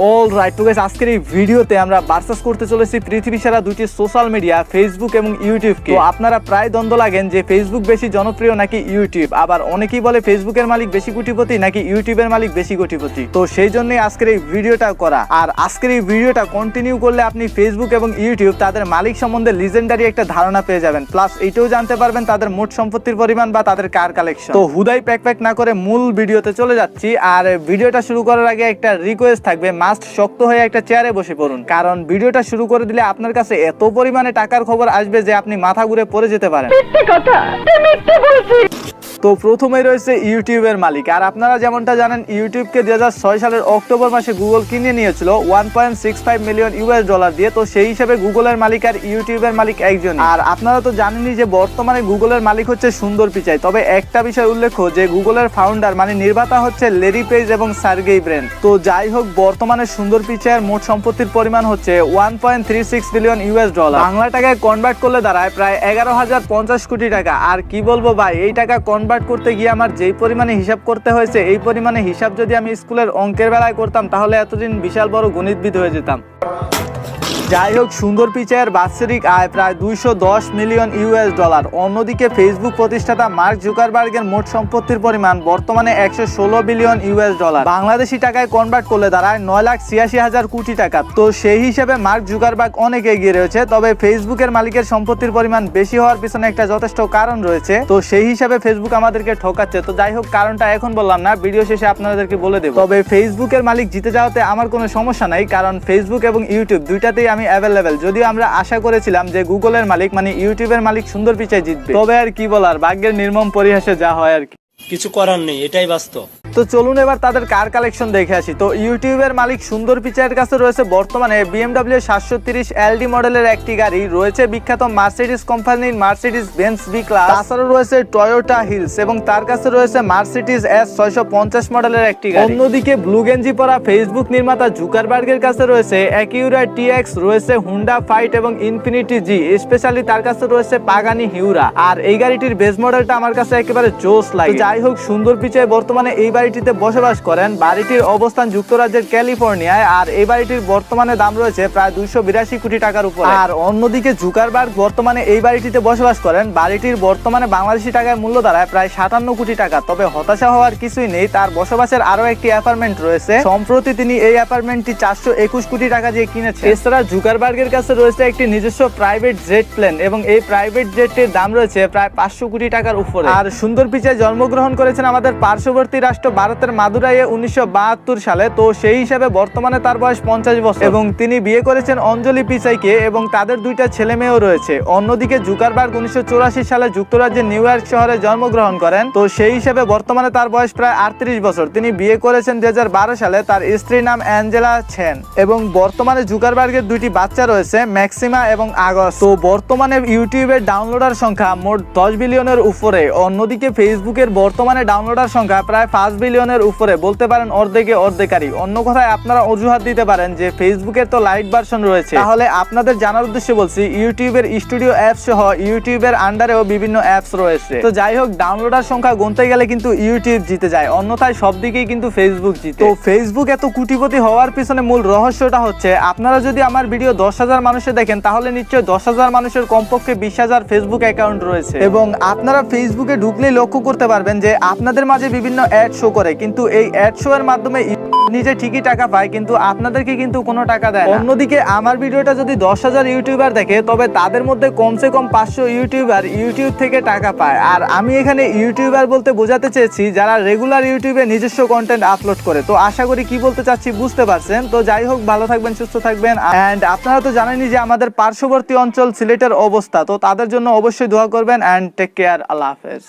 All right তো guys আজকের এই ভিডিওতে আমরা ভার্সাস করতে চলেছি পৃথিবী সারা দুইটি সোশ্যাল মিডিয়া ফেসবুক এবং ইউটিউবকে তো আপনারা প্রায় দ্বন্দ্ব লাগেন যে ফেসবুক বেশি জনপ্রিয় নাকি ইউটিউব আবার অনেকেই বলে ফেসবুকের মালিক বেশি কোটিপতি নাকি ইউটিউবের মালিক বেশি কোটিপতি? তো সেই জন্যই আজকের এই ভিডিওটা করা। আর আজকের এই ভিডিওটা কন্টিনিউ করলে আপনি ফেসবুক এবং ইউটিউব তাদের মালিক সম্বন্ধে লিজেন্ডারি একটা ধারণা পেয়ে যাবেন। প্লাস এইটাও জানতে পারবেন তাদের মোট সম্পত্তির পরিমাণ বা তাদের কার কালেকশন তো হুদাই প্যাক প্যাক না করে মূল ভিডিওতে চলে যাচ্ছি। আর ভিডিওটা শুরু করার আগে একটা রিকোয়েস্ট থাকবে। মাস্ট শক্ত হয়ে একটা চেয়ারে বসে পড়ুন। কারণ ভিডিওটা শুরু করে দিলে আপনার কাছে এত পরিমাণে টাকার খবর আসবে যে আপনি মাথা ঘুরে পড়ে যেতে পারেন। তো প্রথমেই রয়েছে ইউটিউবের মালিক। আর আপনারা যেমনটা জানেন, ইউটিউবকে দুই হাজার ছয় সালের অক্টোবর মাসে গুগল কিনে নিয়েছিল one point six five million US dollar দিয়ে। তো সেই হিসেবে গুগলের মালিক আর ইউটিউবের মালিক একজন আর আপনারা তো জানেনই যে বর্তমানে গুগলের মালিক হচ্ছে সুন্দর পিচাই। তবে একটা বিষয় উল্লেখ্য যে গুগলের ফাউন্ডার মানে নির্মাতা হচ্ছে লেরি পেজ এবং সার্গেই ব্রেন। তো যাই হোক, বর্তমানে সুন্দর পিচাইয়ের মোট সম্পত্তির পরিমাণ হচ্ছে one point three six billion US dollar Bangla টাকায় কনভার্ট করলে দাঁড়ায় প্রায় এগারো হাজার পঞ্চাশ কোটি টাকা। আর কি বলব ভাই, এই টাকা কনভার্ট করতে গিয়ে আমার যেই পরিমাণে হিসাব করতে হয়েছে, এই পরিমাণে হিসাব যদি আমি স্কুলের অঙ্কের বেলায় করতাম, তাহলে এতদিন বিশাল বড় গণিতবিদ হয়ে যেতাম। যাই হোক, সুন্দর পিচাইয়ের বাৎসরিক আয় প্রায় দুইশো দশ মিলিয়ন ইউএস ডলার। অন্যদিকে ফেসবুক প্রতিষ্ঠাতা মার্ক জুকারবার্গের মোট সম্পত্তির পরিমাণ বর্তমানে একশো ষোলো বিলিয়ন ইউএস ডলার। বাংলাদেশি টাকায় কনভার্ট করলে দাঁড়ায় নয় লাখ ছিয়াশি হাজার কোটি টাকা। তো সেই হিসেবে মার্ক জুকারবার্গ অনেক এগিয়ে রয়েছে, তবে ফেসবুকের মালিকের সম্পত্তির পরিমাণ বেশি হওয়ার পিছনে একটা যথেষ্ট কারণ রয়েছে। তো সেই হিসাবে ফেসবুক আমাদেরকে ঠকাচ্ছে। তো যাই হোক, কারণটা এখন বললাম না, ভিডিও শেষে আপনাদেরকে বলে দেবো। তবে ফেসবুকের মালিক জিতে যাওয়াতে আমার কোনো সমস্যা নাই, কারণ ফেসবুক এবং ইউটিউব দুইটাতেই আমি অ্যাভেলেবেল যদিও আমরা আশা করেছিলাম যে গুগলের মালিক মানে ইউটিউবের মালিক সুন্দর পিচাই জিতবে। তবে আর কি বলার, ভাগ্যের নির্মম পরিহাসে যা হয় আর কি। কিছু করার নেই, এটাই বাস্তব। তো চলুন এবার তাদের কার কালেকশন দেখে আসি। তো ইউটিউবের মালিক সুন্দর পিচাইয়ের কাছে রয়েছে বর্তমানে বিএমডাব্লিউ সাতশো তিরিশ এলডি মডেলের একটি গাড়ি। রয়েছে বিখ্যাত মার্সিডিস কোম্পানির মার্সিডিস বেন্স বি ক্লাস তাছাড়াও রয়েছে টয়োটা হিলস এবং তার কাছে রয়েছে মার্সিডিস এস ছয়শো পঞ্চাশ মডেলের একটি গাড়ি। অন্যদিকে ব্লু গেঞ্জি পরা ফেসবুক নির্মাতা জুকারবার্গের কাছে রয়েছে একিউরা টিএক্স রয়েছে হুন্ডা ফাইট এবং ইনফিনিটি জি স্পেশালি তার কাছে রয়েছে পাগানি হিউরা আর এই গাড়িটির বেস মডেলটা আমার কাছে একেবারে জোস লাগে। যাই হোক, সুন্দর পিচাই বর্তমানে এই বাড়িটিতে বসবাস করেন। বাড়িটির অবস্থান যুক্তরাজ্যের ক্যালিফোর্নিয়ায় আর এই বাড়িটির বর্তমানে দাম রয়েছে প্রায় দুইশো বিরাশি কোটি টাকার উপর। আর অন্যদিকে জুকারবার্গ বর্তমানে এই বাড়িটিতে বসবাস করেন। বাড়িটির বর্তমানে বাংলাদেশি টাকায় মূল্য দাঁড়ায় প্রায় সাতান্ন কোটি টাকা। তবে হতাশা হওয়ার কিছুই নেই। তার বসবাসের আরও একটি অ্যাপার্টমেন্ট রয়েছে। সম্প্রতি তিনি এই অ্যাপার্টমেন্টটি চারশো একুশ কোটি টাকা দিয়ে কিনেছেন। এছাড়া জুকারবার্গের কাছে রয়েছে একটি নিজস্ব প্রাইভেট জেট প্লেন এবং এই প্রাইভেট জেটটির দাম রয়েছে প্রায় পাঁচশো কোটি টাকার উপরে। আর সুন্দর পিচাই জন্মগ্রহণ করেছেন আমাদের পার্শ্ববর্তী রাষ্ট্র ভারতের মাদুরাইয়ে উনিশশো সালে, তো সেই হিসাবে বর্তমানে তার বয়স পঞ্চাশ বছর। এবং তিনি বিয়ে করেছেন অঞ্জলি পিচাইকে এবং তাদের দুইটা ছেলে মেয়েও রয়েছে। অন্যদিকে জুকারবার্গ উনিশশো চুরাশি সালে যুক্তরাজ্যের নিউ ইয়র্ক শহরে জন্মগ্রহণ করেন। তো সেই হিসাবে বর্তমানে তার বয়স প্রায় আটত্রিশ বছর। তিনি বিয়ে করেছেন দুই হাজার বারো সালে, তার স্ত্রীর নাম অ্যাঞ্জেলা ছেন। এবং বর্তমানে জুকারবার্গের দুইটি বাচ্চা রয়েছে, ম্যাক্সিমা এবং আগস্ট। তো বর্তমানে ইউটিউবের ডাউনলোডার সংখ্যা মোট দশ বিলিয়নের উপরে। অন্যদিকে ফেসবুকের বর্তমানে ডাউনলোডার সংখ্যা প্রায় পাঁচ বিলিয়নের উপরে, বলতে পারেন অর্ধেকে অর্ধেকারই অন্য কথায়, আপনারা অজুহাত দিতে পারেন যে ফেসবুকের তো লাইট ভার্সন রয়েছে। তাহলে আপনাদের জানার উদ্দেশ্যে বলছি, ইউটিউবের স্টুডিও অ্যাপস সহ ইউটিউবের আন্ডারেও বিভিন্ন অ্যাপস রয়েছে। তো যাই হোক, ডাউনলোডার সংখ্যা গুনতে গেলে কিন্তু ইউটিউব জিতে যায়, অন্যথায় সব দিকেই কিন্তু ফেসবুক জিতে। তো ফেসবুক এত কুটিপতি হওয়ার পিছনে মূল রহস্যটা হচ্ছে, আপনারা যদি আমার ভিডিও দশ হাজার মানুষে দেখেন, তাহলে নিশ্চয়ই দশ হাজার মানুষের কমপক্ষে বিশ হাজার ফেসবুক অ্যাকাউন্ট রয়েছে। এবং আপনারা ফেসবুকে ঢুকলেই লক্ষ্য করতে পারবেন যে আপনাদের মাঝে বিভিন্ন অ্যাড শো করে, কিন্তু এই অ্যাড শো এর মাধ্যমে নিজে ঠিকই টাকা পায়, কিন্তু আপনাদেরকে কিন্তু কোনো টাকা দেয়। অন্যদিকে, আমার ভিডিওটা যদি দশ হাজার ইউটিউবার দেখে, তবে তাদের মধ্যে কমসে কম পাঁচশো ইউটিউবার ইউটিউব থেকে টাকা পায়। আর আমি এখানে ইউটিউবার বলতে বোঝাতে চেয়েছি, যারা রেগুলার ইউটিউবে নিজস্ব কন্টেন্ট আপলোড করে। তো আশা করি কি বলতে চাচ্ছি বুঝতে পারছেন। তো যাই হোক, ভালো থাকবেন, সুস্থ থাকবেন। অ্যান্ড আপনারা তো জানেনই যে আমাদের পার্শ্ববর্তী অঞ্চল সিলেটের অবস্থা, তো তাদের জন্য অবশ্যই দোয়া করবেন। অ্যান্ড টেক কেয়ার আল্লাহ হাফেজ।